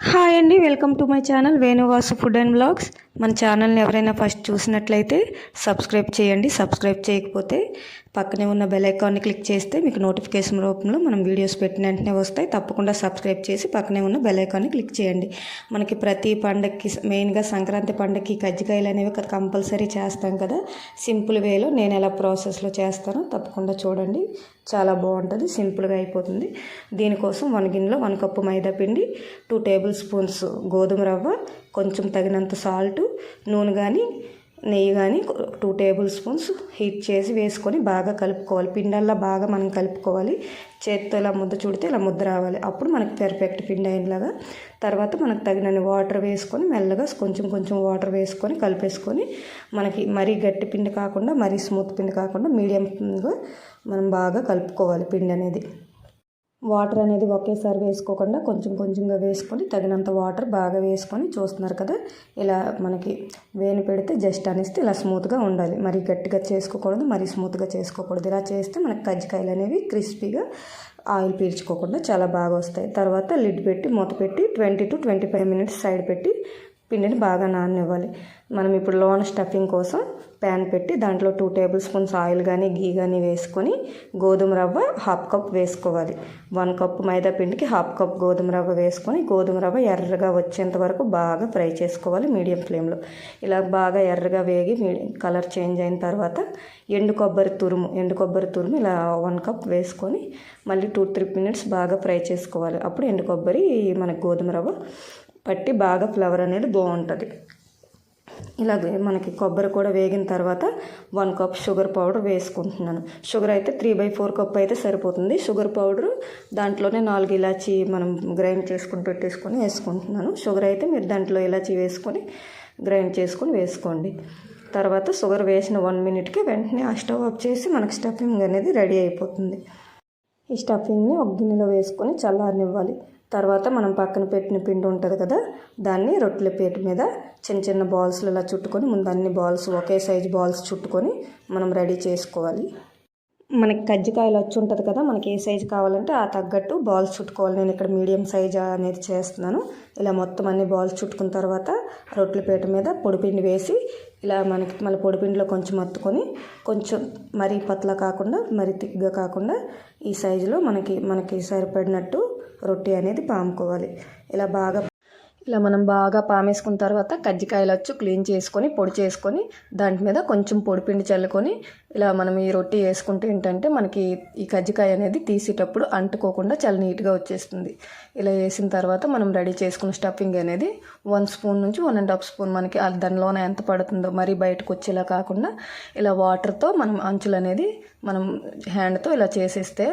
Hi అండి welcome to my channel Venuvasu food and blogs మన ఛానల్ని ఎవరైనా ఫస్ట్ చూసినట్లయితే సబ్స్క్రైబ్ చేయండి. సబ్స్క్రైబ్ చేయకపోతే పక్కనే ఉన్న బెల్ ఐకాన్ని క్లిక్ చేస్తే మీకు నోటిఫికేషన్ రూపంలో మనం వీడియోస్ పెట్టిన వెంటనే వస్తాయి. తప్పకుండా సబ్స్క్రైబ్ చేసి పక్కనే ఉన్న బెల్ ఐకాన్ని క్లిక్ చేయండి. మనకి ప్రతి పండగకి మెయిన్గా సంక్రాంతి పండగకి కజ్జికాయలు అనేవి కంపల్సరీ చేస్తాం కదా. సింపుల్ వేలో నేను ఎలా ప్రాసెస్లో చేస్తానో తప్పకుండా చూడండి. చాలా బాగుంటుంది సింపుల్గా అయిపోతుంది. దీనికోసం వన్ గిన్నెలో వన్ కప్పు మైదా పిండి టూ టేబుల్ స్పూన్స్ గోధుమ రవ్వ కొంచెం తగినంత సాల్ట్ నూనె కానీ నెయ్యి కానీ టూ టేబుల్ స్పూన్స్ హీట్ చేసి వేసుకొని బాగా కలుపుకోవాలి. పిండల్లా బాగా మనం కలుపుకోవాలి. చేత్తో ఇలా ముద్ద చుడితే ఇలా ముద్ద రావాలి. అప్పుడు మనకి పెర్ఫెక్ట్ పిండి అయినలాగా తర్వాత మనకు తగినన్ని వాటర్ వేసుకొని మెల్లగా కొంచెం కొంచెం వాటర్ వేసుకొని కలిపేసుకొని మనకి మరీ గట్టి పిండి కాకుండా మరీ స్మూత్ పిండి కాకుండా మీడియంగా మనం బాగా కలుపుకోవాలి పిండి అనేది. వాటర్ అనేది ఒకేసారి వేసుకోకుండా కొంచెం కొంచెంగా వేసుకొని తగినంత వాటర్ బాగా వేసుకొని చూస్తున్నారు కదా ఇలా మనకి వేని పెడితే జస్ట్ అనిస్తే ఇలా స్మూత్గా ఉండాలి. మరి గట్టిగా చేసుకోకూడదు మరి స్మూత్గా చేసుకోకూడదు. ఇలా చేస్తే మనకి కజ్జికాయలు అనేవి క్రిస్పీగా ఆయిల్ పీల్చుకోకుండా చాలా బాగా వస్తాయి. తర్వాత లిడ్ పెట్టి మూత పెట్టి twenty to twenty five minutes side పెట్టి పిండిని బాగా నాననివ్వాలి. మనం ఇప్పుడు లోన్ స్టఫింగ్ కోసం ప్యాన్ పెట్టి దాంట్లో టూ టేబుల్ స్పూన్స్ ఆయిల్ కానీ గీ కానీ వేసుకొని గోధుమ రవ్వ హాఫ్ కప్ వేసుకోవాలి. వన్ కప్ మైదా పిండికి హాఫ్ కప్ గోధుమ రవ్వ వేసుకొని గోధుమ రవ్వ ఎర్రగా వచ్చేంత వరకు బాగా ఫ్రై చేసుకోవాలి మీడియం ఫ్లేమ్లో. ఇలా బాగా ఎర్రగా వేగి కలర్ చేంజ్ అయిన తర్వాత ఎండు కొబ్బరి తురుము ఎండు కొబ్బరి తురుము ఇలా వన్ కప్ వేసుకొని మళ్ళీ టూ త్రీ మినిట్స్ బాగా ఫ్రై చేసుకోవాలి. అప్పుడు ఎండు కొబ్బరి మన గోధుమ రవ్వ పట్టి బాగా ఫ్లవర్ అనేది బాగుంటుంది. ఇలాగే మనకి కొబ్బరి కూడా వేగిన తర్వాత వన్ కప్ షుగర్ పౌడర్ వేసుకుంటున్నాను. షుగర్ అయితే త్రీ బై ఫోర్ కప్ అయితే సరిపోతుంది. షుగర్ పౌడర్ దాంట్లోనే నాలుగు ఇలాచి మనం గ్రైండ్ చేసుకుని పెట్టేసుకొని వేసుకుంటున్నాను. షుగర్ అయితే మీరు దాంట్లో ఇలాచి వేసుకొని గ్రైండ్ చేసుకొని వేసుకోండి. తర్వాత షుగర్ వేసిన వన్ మినిట్కి వెంటనే ఆ స్టవ్ ఆఫ్ చేసి మనకి స్టఫింగ్ అనేది రెడీ అయిపోతుంది. ఈ స్టఫింగ్ని ఒక గిన్నెలో వేసుకొని చల్లారనివ్వాలి. తర్వాత మనం పక్కన పెట్టిన పిండి ఉంటుంది కదా దాన్ని రొట్టెల పీట మీద చిన్న చిన్న బాల్స్లు ఇలా చుట్టుకొని ముందు అన్ని బాల్స్ ఒకే సైజు బాల్స్ చుట్టుకొని మనం రెడీ చేసుకోవాలి. మనకి కజ్జికాయలు వచ్చి ఉంటుంది కదా మనకి ఏ సైజు కావాలంటే ఆ తగ్గట్టు బాల్స్ చుట్టుకోవాలి. నేను ఇక్కడ మీడియం సైజ్ అనేది చేస్తున్నాను. ఇలా మొత్తం అన్ని బాల్స్ చుట్టుకున్న తర్వాత రొట్టెల పీట మీద పొడిపిండి వేసి ఇలా మనకి మళ్ళీ పొడిపిండిలో కొంచెం అత్తుకొని కొంచెం మరీ పతలా కాకుండా మరీ తిగ్గా కాకుండా ఈ సైజులో మనకి మనకి సరిపడినట్టు రొట్టె అనేది పాముకోవాలి. ఇలా బాగా ఇలా మనం బాగా పామేసుకున్న తర్వాత కజ్జికాయలు వచ్చి క్లీన్ చేసుకొని పొడి చేసుకొని దాంట్ మీద కొంచెం పొడిపిండి చల్లుకొని ఇలా మనం ఈ రొట్టె వేసుకుంటే ఏంటంటే మనకి ఈ కజ్జికాయ అనేది తీసేటప్పుడు అంటుకోకుండా చాలా నీట్గా వచ్చేస్తుంది. ఇలా వేసిన తర్వాత మనం రెడీ చేసుకున్న స్టఫింగ్ అనేది వన్ స్పూన్ నుంచి వన్ అండ్ హాఫ్ స్పూన్ మనకి దానిలోన ఎంత పడుతుందో మరీ బయటకు వచ్చేలా కాకుండా ఇలా వాటర్తో మనం అంచులు అనేది మనం హ్యాండ్తో ఇలా చేసేస్తే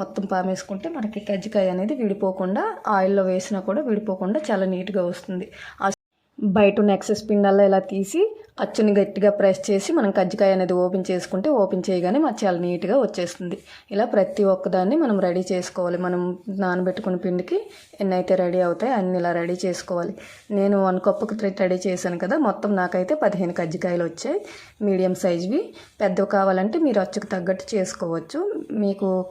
మొత్తం పామేసుకుంటే మనకి కజ్జికాయ అనేది విడిపోకుండా ఆయిల్లో వేసినా కూడా విడిపోకుండా చాలా నీట్గా వస్తుంది. బయట ఉన్న ఎక్సెస్ పిండాల్లో ఇలా తీసి అచ్చుని గట్టిగా ప్రెస్ చేసి మనం కజ్జికాయ అనేది ఓపెన్ చేసుకుంటే ఓపెన్ చేయగానే మాకు చాలా నీట్గా వచ్చేస్తుంది. ఇలా ప్రతి ఒక్కదాన్ని మనం రెడీ చేసుకోవాలి. మనం నానబెట్టుకున్న పిండికి ఎన్ని అయితే రెడీ అవుతాయి అన్ని ఇలా రెడీ చేసుకోవాలి. నేను వన్ కప్పుకి రెడీ చేశాను కదా మొత్తం నాకైతే పదిహేను కజ్జికాయలు వచ్చాయి. మీడియం సైజ్వి. పెద్దవి కావాలంటే మీరు అచ్చుకు తగ్గట్టు చేసుకోవచ్చు. మీకు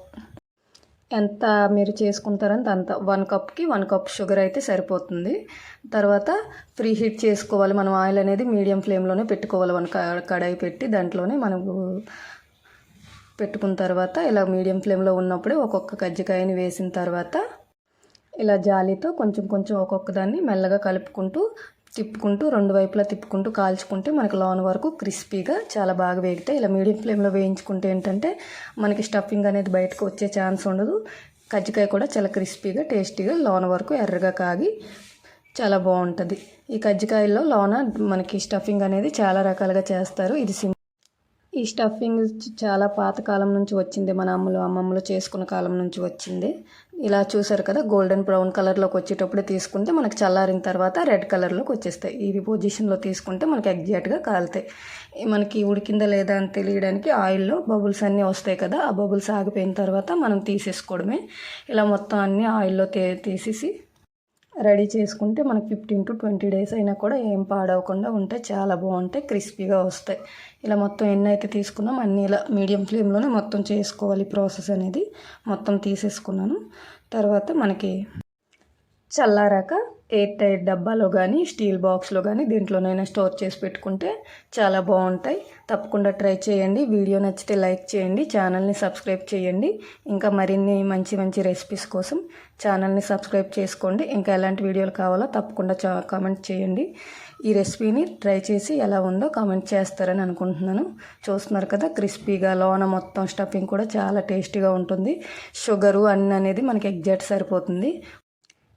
ఎంత మీరు చేసుకుంటారంత అంత వన్ కప్కి వన్ కప్ షుగర్ అయితే సరిపోతుంది. తర్వాత ఫ్రీ హీట్ చేసుకోవాలి. మనం ఆయిల్ అనేది మీడియం ఫ్లేమ్లోనే పెట్టుకోవాలి. మన కడాయి పెట్టి దాంట్లోనే మనకు పెట్టుకున్న తర్వాత ఇలా మీడియం ఫ్లేమ్లో ఉన్నప్పుడే ఒక్కొక్క కజ్జికాయని వేసిన తర్వాత ఇలా జాలీతో కొంచెం కొంచెం ఒక్కొక్క దాన్ని మెల్లగా కలుపుకుంటూ తిప్పుకుంటూ రెండు వైపులా తిప్పుకుంటూ కాల్చుకుంటే మనకి లోన్ వరకు క్రిస్పీగా చాలా బాగా వేగితే ఇలా మీడియం ఫ్లేమ్లో వేయించుకుంటే ఏంటంటే మనకి స్టఫింగ్ అనేది బయటకు వచ్చే ఛాన్స్ ఉండదు. కజ్జికాయ కూడా చాలా క్రిస్పీగా టేస్టీగా లోన వరకు ఎర్రగా కాగి చాలా బాగుంటుంది. ఈ కజ్జికాయల్లో లోన మనకి స్టఫింగ్ అనేది చాలా రకాలుగా చేస్తారు. ఇది సిం ఈ స్టఫింగ్ చాలా పాతకాలం నుంచి వచ్చింది. మన అమ్మలు అమ్మమ్మలు చేసుకున్న కాలం నుంచి వచ్చింది. ఇలా చూసారు కదా గోల్డెన్ బ్రౌన్ కలర్లోకి వచ్చేటప్పుడు తీసుకుంటే మనకి చల్లారిన తర్వాత రెడ్ కలర్లోకి వచ్చేస్తాయి. ఇవి పొజిషన్లో తీసుకుంటే మనకి ఎగ్జాక్ట్గా కాలుతాయి. మనకి ఉడికిందా లేదా అని తెలియడానికి ఆయిల్లో బబుల్స్ అన్నీ వస్తాయి కదా ఆ బబుల్స్ ఆగిపోయిన తర్వాత మనం తీసేసుకోవడమే. ఇలా మొత్తం అన్నీ ఆయిల్లో తీసేసి రెడీ చేసుకుంటే మనకి ఫిఫ్టీన్ టు ట్వంటీ డేస్ అయినా కూడా ఏం పాడవకుండా ఉంటే చాలా బాగుంటాయి క్రిస్పీగా వస్తాయి. ఇలా మొత్తం ఎన్ని అయితే తీసుకున్నాం అన్నీ ఇలా మీడియం ఫ్లేమ్లోనే మొత్తం చేసుకోవాలి ప్రాసెస్ అనేది. మొత్తం తీసేసుకున్నాను. తర్వాత మనకి చల్లారాక ఎయిర్ టైట్ డబ్బాలో కానీ స్టీల్ బాక్స్లో కానీ దీంట్లోనైనా స్టోర్ చేసి పెట్టుకుంటే చాలా బాగుంటాయి. తప్పకుండా ట్రై చేయండి. వీడియో నచ్చితే లైక్ చేయండి. ఛానల్ని సబ్స్క్రైబ్ చేయండి. ఇంకా మరిన్ని మంచి మంచి రెసిపీస్ కోసం ఛానల్ని సబ్స్క్రైబ్ చేసుకోండి. ఇంకా ఎలాంటి వీడియోలు కావాలో తప్పకుండా చా కామెంట్ చేయండి. ఈ రెసిపీని ట్రై చేసి ఎలా ఉందో కామెంట్ చేస్తారని అనుకుంటున్నాను. చూస్తున్నారు కదా క్రిస్పీగా లోన మొత్తం స్టఫింగ్ కూడా చాలా టేస్టీగా ఉంటుంది. షుగరు అన్నీ అనేది మనకి ఎగ్జాక్ట్ సరిపోతుంది.